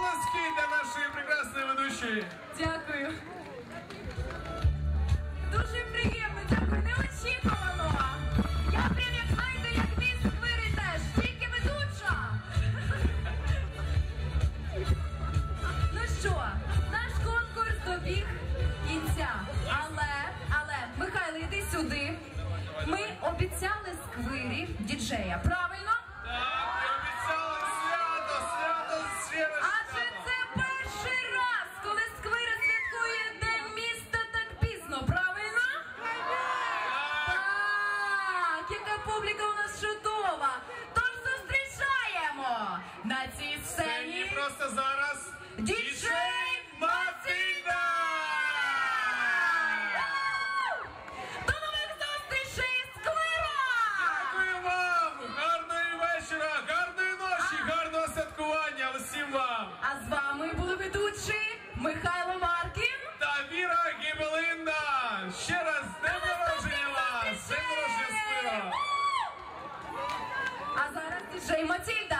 наші прекрасні ведучі. Дякую. Дуже приємно, дякую, неочікувано. Я прям як знаєте, як міс сквири теж, тільки ведуча. Ну що, наш конкурс добіг кінця. Але, але, Михайло, йди сюди. Ми обіцяли сквирі діджея, правильно? Публіка у нас чудова. Тож зустрічаємо на цій Сцені просто зараз діджей Мацина! До нових зустрічей, Сквира! Дякую вам! Гарного вечора, гарної ночі, гарного святкування усім вам! А з вами були ведучі А зараз